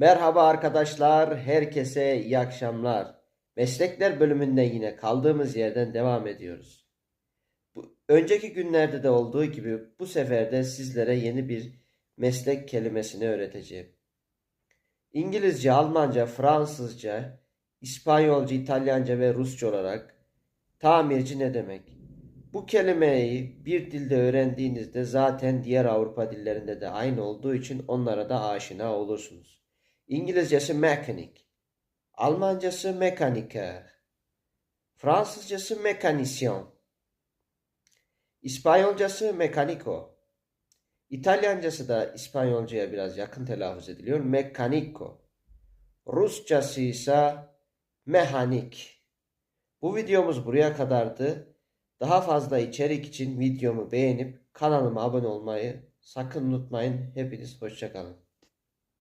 Merhaba arkadaşlar, herkese iyi akşamlar. Meslekler bölümünde yine kaldığımız yerden devam ediyoruz. Bu, önceki günlerde de olduğu gibi bu sefer de sizlere yeni bir meslek kelimesini öğreteceğim. İngilizce, Almanca, Fransızca, İspanyolca, İtalyanca ve Rusça olarak tamirci ne demek? Bu kelimeyi bir dilde öğrendiğinizde zaten diğer Avrupa dillerinde de aynı olduğu için onlara da aşina olursunuz. İngilizcesi mekanik, Almancası mekaniker, Fransızcası mekanisyon, İspanyolcası mekaniko, İtalyancası da İspanyolcaya biraz yakın telaffuz ediliyor. Mekaniko. Rusçası ise mehanik. Bu videomuz buraya kadardı. Daha fazla içerik için videomu beğenip kanalıma abone olmayı sakın unutmayın. Hepiniz hoşçakalın.